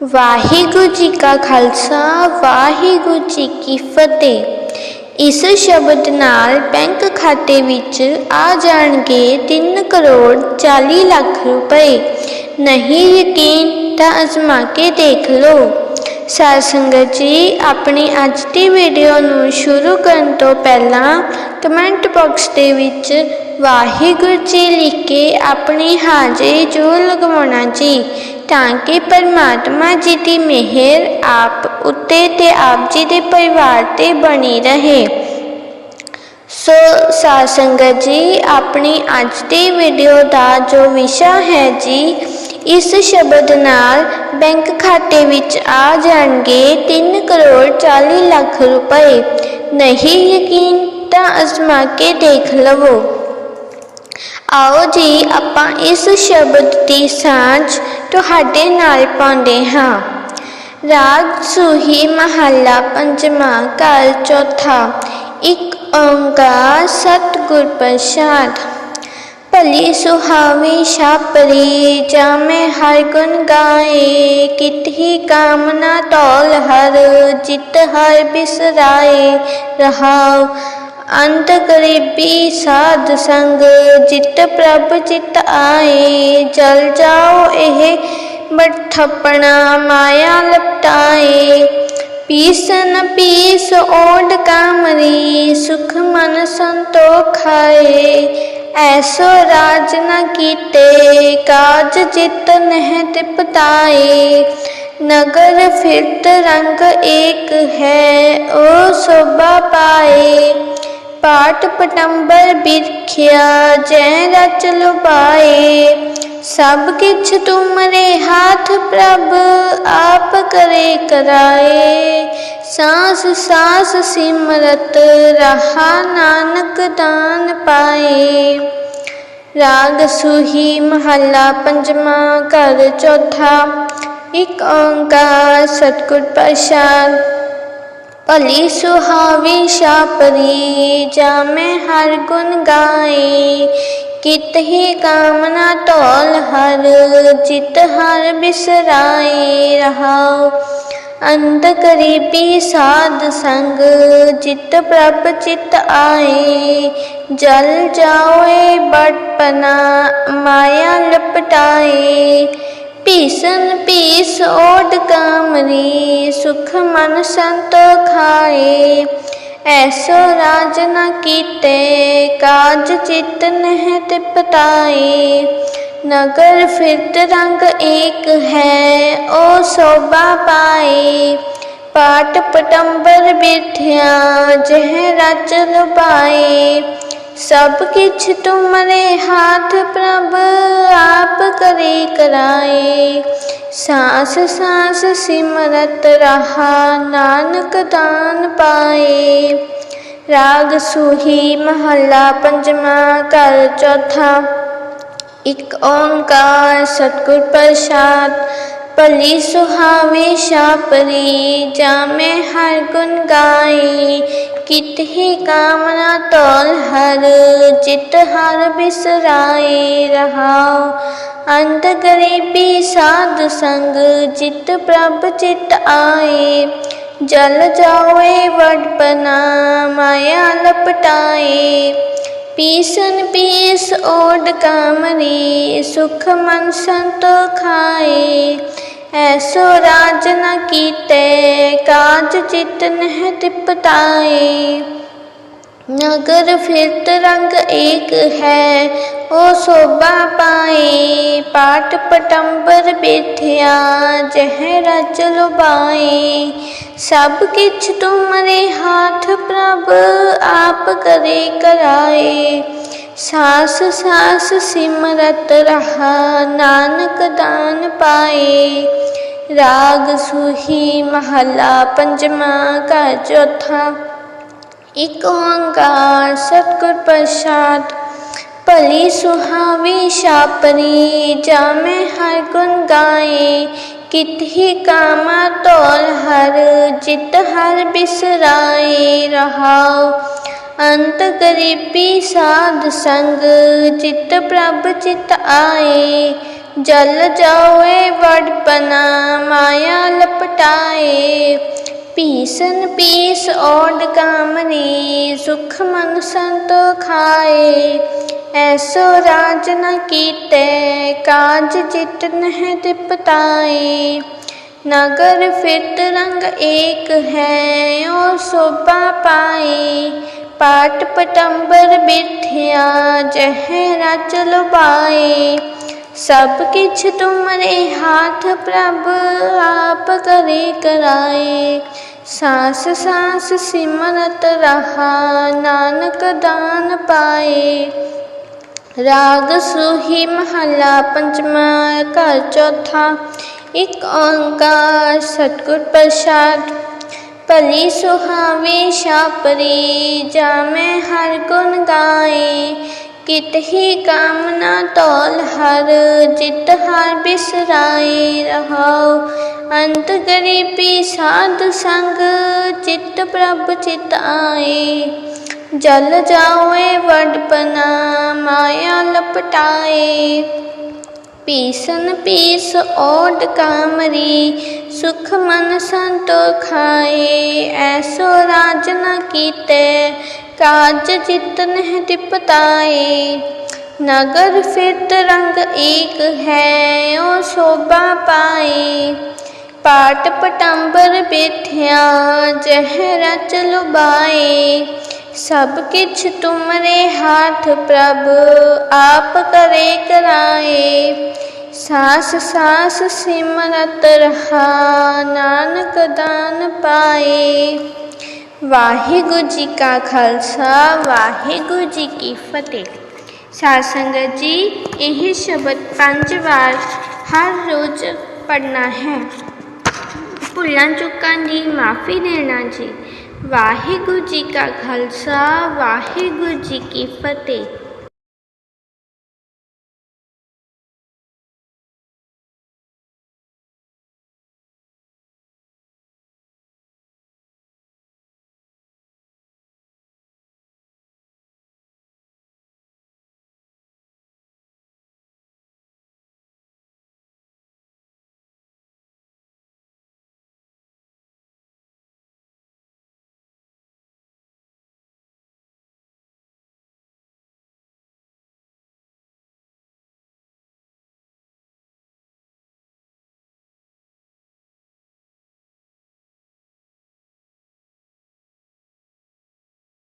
ਵਾਹਿਗੁਰੂ ਜੀ ਕਾ ਖਾਲਸਾ, ਵਾਹਿਗੁਰੂ ਜੀ ਕੀ ਫਤਿਹ। ਇਸ ਸ਼ਬਦ ਨਾਲ ਬੈਂਕ ਖਾਤੇ ਵਿੱਚ ਆ ਜਾਣਗੇ 3 ਕਰੋੜ 40 ਲੱਖ ਰੁਪਏ। ਨਹੀਂ ਯਕੀਨ ਤਾਂ ਅਜ਼ਮਾ ਕੇ ਦੇਖ ਲਓ। ਸਾਧ ਸੰਗਤ ਜੀ, ਆਪਣੀ ਅੱਜ ਦੀ ਵੀਡੀਓ ਨੂੰ ਸ਼ੁਰੂ ਕਰਨ ਤੋਂ ਪਹਿਲਾਂ ਕਮੈਂਟ ਬਾਕਸ ਦੇ ਵਿੱਚ ਵਾਹਿਗੁਰੂ ਜੀ ਲਿਖ ਕੇ ਆਪਣੀ ਹਾਜ਼ਰੀ ਜ਼ਰੂਰ ਲਗਵਾਉਣਾ ਜੀ। ਤਾਂ ਕਿ ਪਰਮਾਤਮਾ ਜੀ ਦੀ ਮਿਹਰ ਆਪ ਉੱਤੇ ਤੇ ਆਪ ਜੀ ਦੇ ਪਰਿਵਾਰ ਤੇ ਬਣੀ ਰਹੇ। ਸੋ ਸਾਧ ਸੰਗਤ ਜੀ, ਆਪਣੀ ਅੱਜ ਦੀ ਵੀਡੀਓ ਦਾ ਜੋ ਵਿਸ਼ਾ ਹੈ ਜੀ, ਇਸ ਸ਼ਬਦ ਨਾਲ ਬੈਂਕ ਖਾਤੇ ਵਿੱਚ ਆ ਜਾਣਗੇ 3 ਕਰੋੜ 40 ਲੱਖ ਰੁਪਏ। ਨਹੀਂ ਯਕੀਨ ਤਾਂ ਅਜ਼ਮਾ ਕੇ ਦੇਖ ਲਵੋ। ਆਓ ਜੀ, ਆਪਾਂ ਇਸ ਸ਼ਬਦ ਦੀ ਸਾਂਝ ਤੁਹਾਡੇ ਨਾਲ ਪਾਉਂਦੇ ਹਾਂ। ਰਾਗ ਸੂਹੀ ਮਹੱਲਾ ਪੰਜਵਾਂ ਘਰ ਚੌਥਾ, ਇੱਕ ਓੰਕਾਰ ਸਤਿਗੁਰ ਪ੍ਰਸਾਦ। ਭਲੀ ਸੁਹਾਵੀ ਛਾਪਰੀ ਜਾਮੇ ਹਰ ਗੁਣ ਗਾਏ ਕਿਤਹੀ ਕਾਮਨਾ ਤੋਲ ਹਰ, ਜਿਤ ਹਰ ਬਿਸਰਾਏ। ਰਹਾਉ ਅੰਤ ਗਰੀਬੀ ਸਾਧ ਸੰਗ, ਜਿਤ ਪ੍ਰਭ ਚਿਤ ਆਏ, ਜਲ ਜਾਓ ਇਹ ਬਠਪਣਾ ਮਾਇਆ ਲਪਟਾਏ। ਪੀਸਨ ਪੀਸ ਓਡ ਕਾਮਰੀ, ਸੁਖ ਮਨ ਸੰਤੋਖਾਏ ਐਸੋ ਰਾਜ ਨ ਕੀਤੇ, ਕਾਜ ਜਿਤ ਨਹਿ ਤਿਪਤਾਏ। ਨਗਰ ਫਿਰਤ ਰੰਗ ਏਕ ਹੈ, ਓ ਸੋਭਾ ਪਾਏ। पाठ पटंबर बिरख्या जय रचल पाए सब किछ तुमरे हाथ प्रभ आप करे कराए। सांस सांस सिमरत रहा नानक दान पाए। राग सुही महला पंजमा कर चौथा। एक ओंकार सतगुर प्रसाद। ਭਲੀ ਸੁਹਾਵੀ ਛਾਪਰੀ ਮੈਂ ਹਰ ਗੁਣ ਗਾਏ। ਕਿਤਹੀ ਕਾਮਨਾ ਤੋਲ ਹਰ, ਜਿਤ ਹਰ ਬਿਸਰਾਏ ਰਹਾਉ। ਅੰਤ ਕਰੀਬੀ ਸਾਧ ਸੰਗ, ਜਿਤ ਪ੍ਰਭ ਚਿਤ ਆਏ। ਜਲ ਜਾਓਏ ਬਟਪਨਾ, ਮਾਇਆ ਲਪਟਾਏ। पीसन पीस ओड कामरी, सुख मन संतो खाए। ऐसो राज न कीते काज चित नह तिपताए। नगर फिरत रंग एक है, ओ शोभा पाए। पाट पटंबर बिठिया, जह रच लुभाए। सब किछ तुमरे हाथ प्रभ। करे कराए। सांस सांस सिमरत रहा, नानक दान पाए। राग सूही महला पंचमा कर चौथा। एक ओंकार सतगुर प्रसाद, पली सुहावे शापरी जा मैं हर गुण गाए। कित ही कामना तौल हर चित हर बिसराए। रहा अंत गरीबी साध संग चित प्रभ चित आए। जल जावे वट माया लपटाए। पीसन पीस ओड कामरी सुख मन संतो खाए। ऐसो राज न कीते, काज चित नह तिपताए नगर फिरत रंग एक है। ओ शोभा पाए, पाट पटंबर बेठिया, जह चल लुबाए सब किछ तुमरे हाथ प्रभ आप करे कराए। सास सास सिमरत रहा, नानक दान पाए। राग सुही महला पंजमा का चौथा एक ओंकार सतगुर प्रसाद। भली सुहावी छापरी जा मैं हर गुण गाए। कित ही कामा तोल हर, जित हर बिसराए। रहाओ अंत गरीबी साध संग चित प्रभ चित आए। जल जाओ वडपना माया लपटाए। पीसन पीस ओड कामरी सुख मन संतोखाए ऐसो राज न कीते, काज जित नह तिपताए। नगर फित रंग एक है, ओ शोभा पाए। पाट पटंबर बिठिया, जह रच पाए सब किछ तुमरे हाथ प्रभ आप करे कराए। सास सास सिमरत रहा, नानक दान पाए। राग सुही महला पंचमा कर चौथा, एक ओंकार सतगुर प्रसाद। पली सुहावे शापरी जा मैं हर गुण गाए। कित ही कामना तौल हर, जित हर बिसराए। रहो ਅੰਤ ਗਰੀਬੀ ਸਾਧ ਸੰਗ ਚਿਤ ਪ੍ਰਭ ਚਿਤ ਆਏ ਜਲ ਜਾਓਏ ਵਡਪਨਾ ਮਾਇਆ ਲਪਟਾਏ ਪੀਸਨ ਪੀਸ ਓਡ ਕਾਮਰੀ ਸੁਖ ਮਨ ਸੰਤੋ ਖਾਏ ਐਸੋ ਰਾਜ ਨ ਕੀਤੇ ਕਾਜ ਜਿਤ ਨਹਿ ਤਿਪਤਾਏ ਨਗਰ ਫਿਰਤ ਰੰਗ ਏਕ ਹੈ ਓ ਸ਼ੋਭਾ ਪਾਏ ਪਾਟ ਪਟੰਬਰ ਬੈਠਿਆ ਜਹ ਰਚ ਲੁਬਾਏ ਸਭ ਕਿਛ ਤੁਮਰੇ ਹਾਥ ਪ੍ਰਭ ਆਪ ਕਰੇ ਕਰਾਏ ਸਾਸ ਸਾਸ ਸਿਮਰਤ ਰਹਾ ਨਾਨਕ ਦਾਨ ਪਾਏ ਵਾਹਿਗੁਰੂ ਜੀ ਕਾ ਖਾਲਸਾ ਵਾਹਿਗੁਰੂ ਜੀ ਕੀ ਫਤਿਹ ਸਾਧ ਸੰਗਤ ਜੀ ਇਹ ਸ਼ਬਦ ਪੰਜ ਵਾਰ ਹਰ ਰੋਜ਼ ਪੜਨਾ ਹੈ ਭੁੱਲਾਂ ਚੁੱਕਾਂ ਦੀ ਮਾਫੀ ਦੇਣਾ ਜੀ ਵਾਹਿਗੁਰੂ ਜੀ ਕਾ ਖਾਲਸਾ ਵਾਹਿਗੁਰੂ ਜੀ ਕੀ ਫਤਿਹ